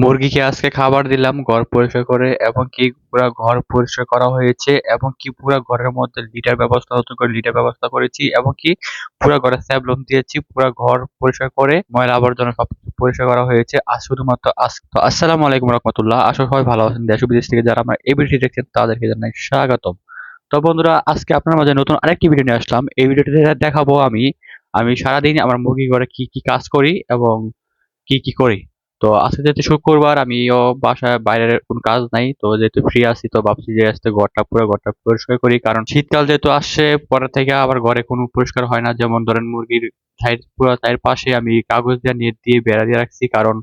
মুরগিকে আজকে খাবার দিলাম, ঘর পরিষ্কার করে, এবং কি পুরো ঘর পরিষ্কার করা হয়েছে, এবং কি পুরো ঘরের মধ্যে লিটার ব্যবস্থা, নতুন করে লিটার ব্যবস্থা করেছি, এবং কি পুরো ঘরে স্যাবলন দিয়েছি, পুরো ঘর পরিষ্কার করে, ময়লা আবর্জনা সব পরিষ্কার করা হয়েছে, আর শুধুমাত্র আজ তো আসসালামু আলাইকুম রহমতুল্লাহ, আশা সবাই ভালো আছেন, দেশ বিদেশ থেকে যারা আমার এই ভিডিওটি দেখছেন, তাদেরকে জানাই স্বাগতম। তো বন্ধুরা, আজকে আপনার মাঝে নতুন আরেকটি ভিডিও নিয়ে আসলাম, এই ভিডিওটিতে দেখাবো আমি আমি সারাদিন আমার মুরগি ঘরে কি কি কাজ করি, এবং কি কি করি। তো আজকে যেহেতু শুক্রবার, আমিও বাসায় বাইরের কোনো কাজ নাই। তো যেহেতু ফ্রি আছি, তো ভাবছি যে আসতে ঘরটা পুরো ঘরটা পরিষ্কার করি। কারণ শীতকাল যেহেতু আসছে, পরে থেকে আবার ঘরে কোনো পরিষ্কার হয় না। যেমন ধরেন মুরগির সাইড পুরো পাশে আমি কাগজ দিয়ে নেট দিয়ে বেড়া দিয়ে রাখছি, কারণ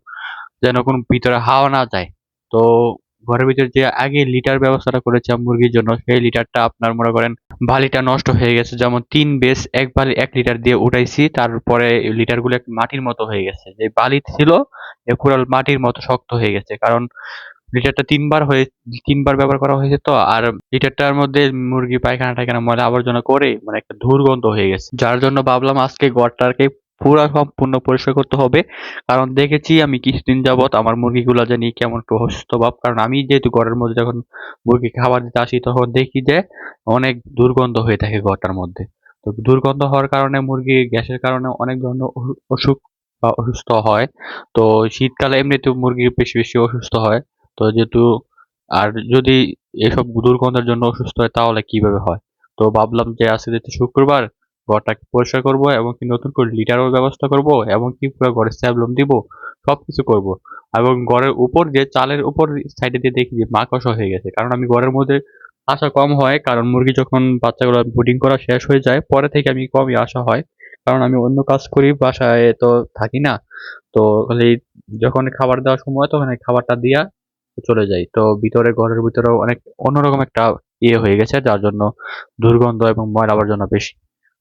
যেন কোনো ভিতরে হাওয়া না যায়। তো ঘরের ভিতরে যে আগে লিটার ব্যবস্থাটা করেছিলাম মুরগির জন্য, সেই লিটারটা আপনার মনে করেন বালিটা নষ্ট হয়ে গেছে। যেমন তিন বেস এক বালি এক লিটার দিয়ে উঠাইছি, তারপরে লিটারগুলো মাটির মতো হয়ে গেছে। যে বালি ছিল পুরো মাটির মতো শক্ত হয়ে গেছে। কারণ লিটারটা তিনবার হয়ে, তিনবার ব্যবহার করা হয়েছে তো, আর লিটারটার মধ্যে মুরগি পায়খানা টায়খানা ময়লা আবর্জনা করে মানে একটা দুর্গন্ধ হয়ে গেছে। যার জন্য ভাবলাম আজকে ঘরটাকে পুরো সম্পূর্ণ পরিষ্কার করতে হবে। কারণ দেখেছি আমি কিছুদিন যাবত আমার মুরগিগুলো জানি কেমন একটু অসুস্থ ভাব। কারণ আমি যেহেতু ঘরের মধ্যে যখন মুরগি খাবার দিতে আসি, তখন দেখি যে অনেক দুর্গন্ধ হয়ে থাকে ঘরটার মধ্যে। তো দুর্গন্ধ হওয়ার কারণে মুরগি গ্যাসের কারণে অনেক ধরনের অসু- অসুখ বা অসুস্থ হয়। তো শীতকালে এমনিতেও মুরগি বেশি বেশি অসুস্থ হয়। তো যেহেতু আর যদি এসব দুর্গন্ধের জন্য অসুস্থ হয়, তাহলে কীভাবে হয়? তো ভাবলাম যে আজকে যেহেতু শুক্রবার ঘরটাকে পরিষ্কার করব এবং কি নতুন করে লিটারও ব্যবস্থা করব এবং কি পুরো ঘরে স্যাবলম দিব, সবকিছু করব। এবং ঘরের উপর যে চালের উপর সাইডে দিয়ে দেখি যে মাকড়সা হয়ে গেছে। কারণ আমি ঘরের মধ্যে আসা কম হয়, কারণ মুরগি যখন বাচ্চাগুলো ব্রিডিং করা শেষ হয়ে যায়, পরে থেকে আমি কমই আসা হয়। কারণ আমি অন্য কাজ করি, বাসায় তো থাকি না। তো যখন খাবার দেওয়ার সময় তখন খাবারটা দিয়া চলে যাই। তো ভিতরে, ঘরের ভিতরেও অনেক অন্যরকম একটা ইয়ে হয়ে গেছে, যার জন্য দুর্গন্ধ এবং ময়লা আবর্জনা বেশি।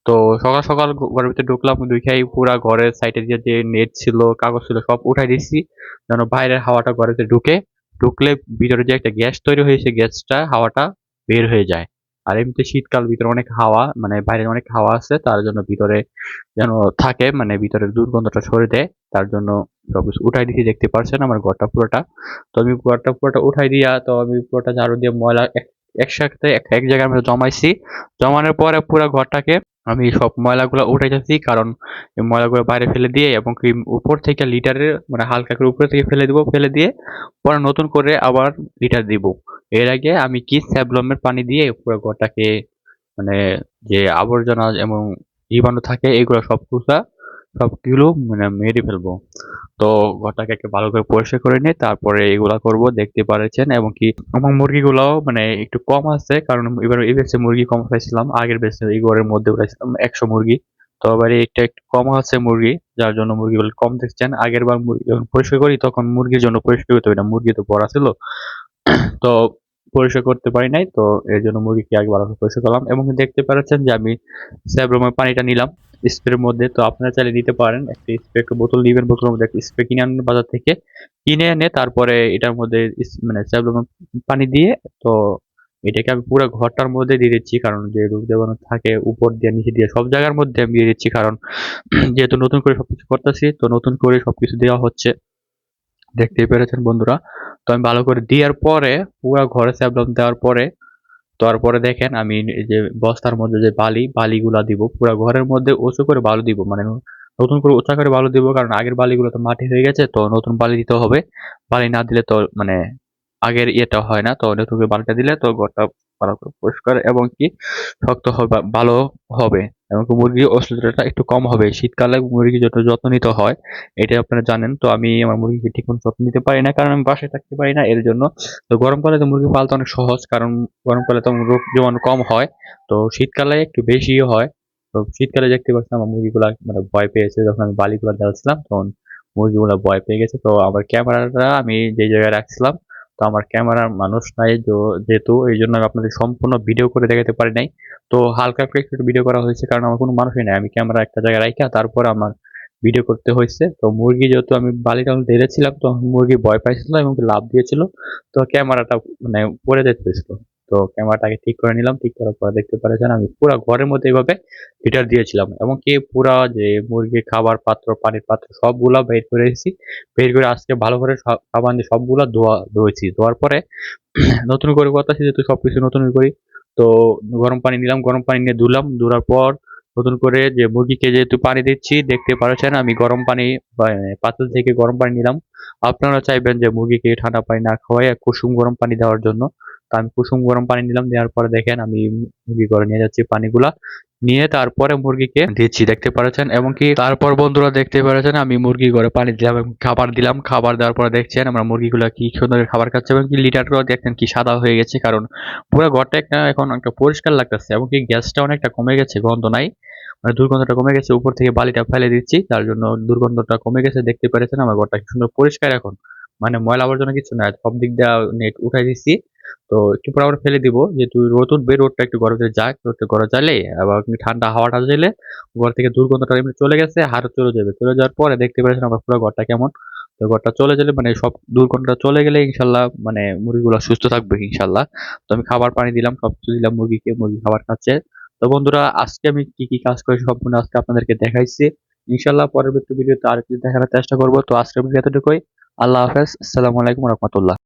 তো সকাল সকাল ঘরের ভিতরে ঢুকলাম দুইখাই পুরা ঘরের সাইডে যে যে নেট ছিল, কাগজ ছিল, সব উঠাই দিচ্ছি যেন বাইরের হাওয়াটা ঘরেতে ঢুকে, ঢুকলে ভিতরে যে একটা গ্যাস তৈরি হয়েছে, গ্যাসটা, হাওয়াটা বের হয়ে যায়। আর এমনিতে শীতকাল, ভিতরে অনেক হাওয়া মানে বাইরে অনেক হাওয়া আছে, তার জন্য ভিতরে যেন থাকে মানে ভিতরে দুর্গন্ধটা সরে দেয়, তার জন্য সবকিছু উঠাই দিচ্ছি দেখতে পারছেন আমার ঘরটা পুরোটা। তো আমি ঘরটা পুরোটা উঠাই দিয়া, তো আমি পুরোটা ঝাড়ু দিয়ে ময়লা এক- একসাথে এক জায়গার মধ্যে জমাইছি। জমানোর পরে পুরো ঘরটাকে আমি সব ময়লাগুলো উঠাইতেছি কারণ ময়লাগুলো বাইরে ফেলে দিয়ে এবং ক্রিম উপর থেকে লিটারের মানে হালকা করে উপর থেকে ফেলে দিব, ফেলে দিয়ে পরে নতুন করে আবার লিটার দিব। এর আগে আমি কি স্যাবলমের পানি দিয়ে পুরো ঘরটাকে মানে যে আবর্জনা এবং জীবাণু থাকে, এগুলো সব কুসা সবগুলো মানে মেরে ফেলব। তো ঘরটাকে একটু ভালো করে পরিষ্কার করে নিয়ে তারপরে এগুলা করব, দেখতে পারেছেন এবং কি আমার মুরগিগুলাও মানে একটু কম আছে কারণ এবার এই বেশি মুরগি কম খাইছিলাম আগের বেশি এই ঘরের মধ্যে উঠাইছিলাম একশো মুরগি। তো এবারে একটা একটু কম আছে মুরগি, যার জন্য মুরগিগুলো কম দেখছেন। আগের বার মুরগি যখন পরিষ্কার করি তখন মুরগির জন্য পরিষ্কার করতে না, মুরগি তো পড়া ছিল। তো পরিষ্কার করতে পারি নাই, তো এর জন্য মুরগিকে আগে ভালো করে পরিষ্কার করলাম এবং দেখতে পাচ্ছেন যে আমি স্যাব্রমের পানিটা নিলাম। স্প্রের মধ্যে তো আপনারা চাইলে নিতে পারেন। একটা স্প্রে, একটা বোতল নিবেন বোতলের মধ্যে একটা স্প্রে কিনে আনবেন বাজার থেকে। কিনে এনে তারপরে এটার মধ্যে মানে পানি দিয়ে তো এটাকে আমি পুরো ঘরটার মধ্যে দিয়ে দিচ্ছি, কারণ যে রোগ জীবাণু থাকে, উপর দিয়ে, নিচে দিয়ে, সব জায়গার মধ্যে আমি দিয়ে দিচ্ছি, কারণ যেহেতু নতুন করে সবকিছু করতেছি, তো নতুন করে সবকিছু দেওয়া হচ্ছে। দেখতেই পেরেছেন বন্ধুরা। তো আমি ভালো করে দেওয়ার পরে, পুরো ঘরে স্যাবলম দেওয়ার পরে তারপরে দেখেন আমি যে বস্তার মধ্যে যে বালি, বালিগুলা দিব, পুরো ঘরের মধ্যে উঁচু করে বালু দিব মানে নতুন করে উঁচা করে বালু দিব, কারণ আগের বালিগুলো তো মাটি হয়ে গেছে, তো নতুন বালি দিতে হবে। বালি না দিলে তো মানে আগের ইয়েটা হয় না, তো নতুন করে বালিটা দিলে তো ঘরটা ভালো করে পরিষ্কার এবং কি শক্ত হবে, ভালো হবে। এবং মুরগির অসুস্থতা একটু কম হবে। শীতকালে মুরগি যত যত্ন নিতে হয় এটা আপনারা জানেন। তো আমি আমার মুরগিকে ঠিক মতো যত্ন নিতে পারি না, কারণ আমি বাসায় থাকতে পারি না, এর জন্য। তো গরমকালে তো মুরগি পালতে অনেক সহজ, কারণ গরমকালে তো রোগ জীবাণু কম হয়। তো শীতকালে একটু বেশি হয়। তো শীতকালে দেখতে পাচ্ছি আমার মুরগিগুলা মানে ভয় পেয়েছে। যখন আমি বালিগুলা ঢালছিলাম, তখন মুরগিগুলো ভয় পেয়ে গেছে। তো আমার ক্যামেরাটা আমি যে জায়গায় রাখছিলাম তো আমার ক্যামেরার মানুষ নাই যেহেতু এই জন্য আমি আপনাদের সম্পূর্ণ ভিডিও করে দেখাতে পারি নাই। তো হালকা করে একটু ভিডিও করা হয়েছে, কারণ আমার কোনো মানুষই নাই। আমি ক্যামেরা একটা জায়গায় রাখা তারপর আমার ভিডিও করতে হয়েছে। তো মুরগি যেহেতু আমি বালিটা ধরেছিলাম তো মুরগি ভয় পাইছিল এবং লাভ দিয়েছিল, তো ক্যামেরাটা মানে পড়ে যেতে হয়েছিল তো ক্যামেরাটাকে ঠিক করে নিলাম, ঠিক করার পর দেখতে পাচ্ছেন আমি পুরো ঘরের মধ্যে এইভাবে হিটার দিয়েছিলাম এবং কি পুরা যে মুরগির খাবার পাত্র, পানির পাত্র সবগুলা বের করে এসেছি। বের করে আজকে ভালো করে সব- সাবান দিয়ে সবগুলা ধোয়া, ধুয়েছি। ধোয়ার পরে নতুন করে কথা যেহেতু সব কিছু নতুন করি তো গরম পানি নিলাম, গরম পানি নিয়ে ধুলাম ধুলার পর নতুন করে যে মুরগিকে যেহেতু পানি দিচ্ছি, দেখতে পাচ্ছেন আমি গরম পানি পাতিল থেকে গরম পানি নিলাম। আপনারা চাইবেন যে মুরগিকে ঠান্ডা পানি না খাওয়াই কুসুম গরম পানি দেওয়ার জন্য। তো আমি কুসুম গরম পানি নিলাম দেওয়ার পরে দেখেন আমি মুরগি ঘরে নিয়ে যাচ্ছি পানিগুলা। নিয়ে তারপরে মুরগিকে দিচ্ছি, দেখতে পাচ্ছেন এবং কি তারপর বন্ধুরা দেখতে পাচ্ছেন আমি মুরগি ঘরে পানি দিলাম এবং খাবার দিলাম। খাবার দেওয়ার পরে দেখছেন আমরা মুরগিগুলো কি সুন্দর খাবার খাচ্ছে এবং কি লিটারগুলো দেখছেন কি সাদা হয়ে গেছে, কারণ পুরো ঘরটা এখন একটা পরিষ্কার লাগতেছে এবং কি গ্যাসটা অনেকটা কমে গেছে, গন্ধ নাই। মানে দুর্গন্ধটা কমে গেছে, উপর থেকে বালিটা ফেলে দিচ্ছি, তার জন্য দুর্গন্ধটা কমে গেছে, দেখতে পেরেছেন আমার ঘরটা সুন্দর পরিষ্কার এখন। মানে ময়লা আবর্জনা কিছু নাই, সব দিক দিয়ে নেট উঠাই দিচ্ছি। তো একটু পর আবার ফেলে দিব যেহেতু রোদ উঠবে, রোদটা একটু গরম গরমে যাক, রোদটা গরম চাইলে আবার ঠান্ডা হাওয়াটা চাইলে ঘর থেকে দুর্গন্ধটা এমনি চলে গেছে, হাড় চলে যাবে। চলে যাওয়ার পরে দেখতে পেরেছেন আমার পুরো ঘরটা কেমন। তো ঘরটা চলে গেলে মানে সব দুর্গন্ধটা চলে গেলে ইনশাল্লাহ মানে মুরগিগুলো সুস্থ থাকবে ইনশাল্লাহ। তো আমি খাবার পানি দিলাম, সব কিছু দিলাম মুরগিকে, মুরগি খাবার খাচ্ছে। তো বন্ধুরা, আজকে আমি কি কি কাজ করেছি সম্পূর্ণ আজকে আপনাদেরকে দেখাইছি। ইনশাল্লাহ পরবর্তী ভিডিওতে আর কিছু দেখানোর চেষ্টা করব। তো আজকের ভিডিও এতটুকুই। আল্লাহ হাফেজ। আসসালামু আলাইকুম রহমতুল্লাহ।